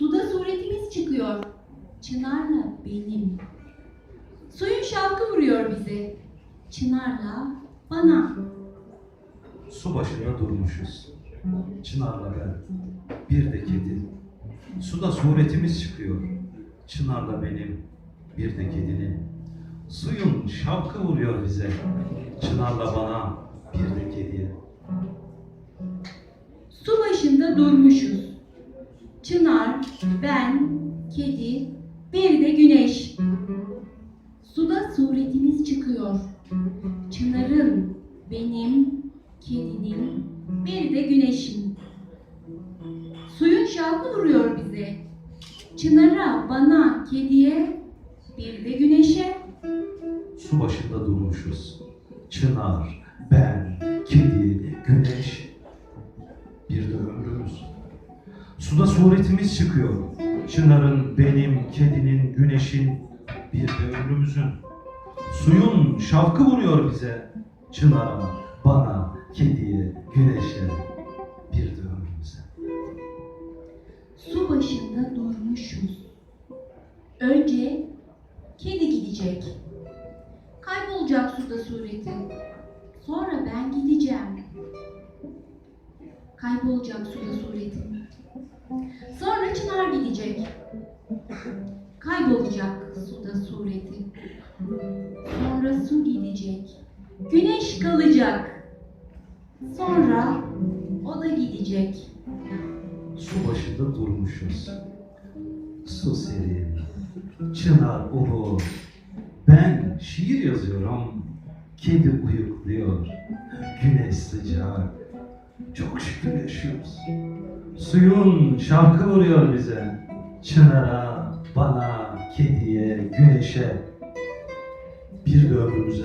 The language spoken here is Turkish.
Suda suretimiz çıkıyor. Çınarla benim. Suyun şavkı vuruyor bize. Çınarla bana. Su başında durmuşuz. Çınarla ben, bir de kedi. Suda suretimiz çıkıyor. Çınarla benim, bir de kedinin. Suyun şavkı vuruyor bize. Çınarla bana, bir de kediye. Su başında durmuşuz. Çınar, ben, kedi, bir de güneş. Suda suretimiz çıkıyor. Çınarın, benim, kedinin, bir de güneşin. Suyun şalkı vuruyor bize. Çınara, bana, kediye, bir de güneşe. Su başında durmuşuz. Çınar, ben, kedi, güneş, Suda suretimiz çıkıyor. Çınarın, benim, kedinin, güneşin, bir de ömrümüzün. Suyun şavkı vuruyor bize. Çınara, bana, kediye, güneşe, bir de ömrümüze. Su başında durmuşuz. Önce kedi gidecek. Kaybolacak suda sureti. Sonra ben gideceğim. Kaybolacak suda sureti. Sonra Çınar gidecek. Kaybolacak suda sureti. Sonra su gidecek. Güneş kalacak. Sonra o da gidecek. Su başında durmuşuz. Su serin, çınar ulu. Ben şiir yazıyorum, kedi uyukluyor. Güneş sıcak, çok şükür yaşıyoruz. Suyun şarkı vuruyor bize. Çınara, bana, kediye, güneşe, bir de ömrümüze.